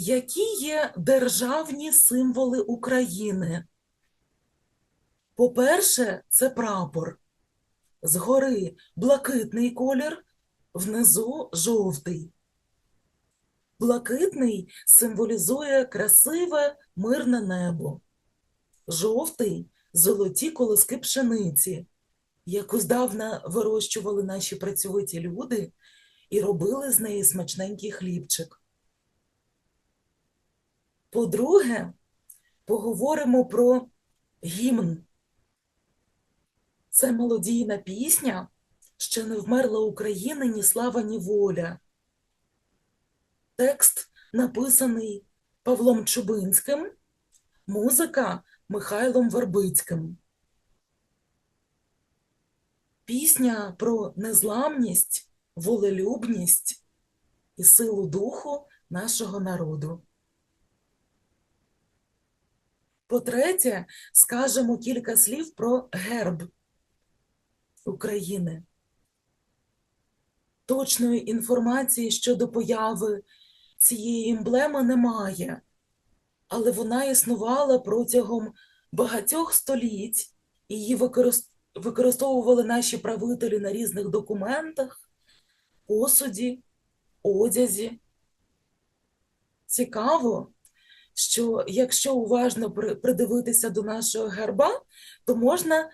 Які є державні символи України? По-перше, це прапор. Згори блакитний колір, внизу жовтий. Блакитний символізує красиве, мирне небо. Жовтий золоті колоски пшениці, яку здавна вирощували наші працьовиті люди і робили з неї смачненький хлібчик. По-друге, поговоримо про гімн. Це мелодійна пісня, ще не вмерла Україна ні слава, ні воля. Текст написаний Павлом Чубинським, музика Михайлом Вербицьким. Пісня про незламність, волелюбність і силу духу нашого народу. По-третє, скажемо кілька слів про герб України. Точної інформації щодо появи цієї емблеми немає, але вона існувала протягом багатьох століть, її використовували наші правителі на різних документах, посуді, одязі. Цікаво, що якщо уважно придивитися до нашого герба, то можна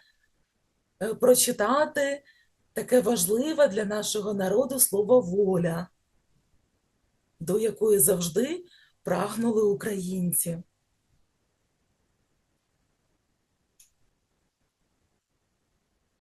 е, прочитати таке важливе для нашого народу слово воля, до якої завжди прагнули українці.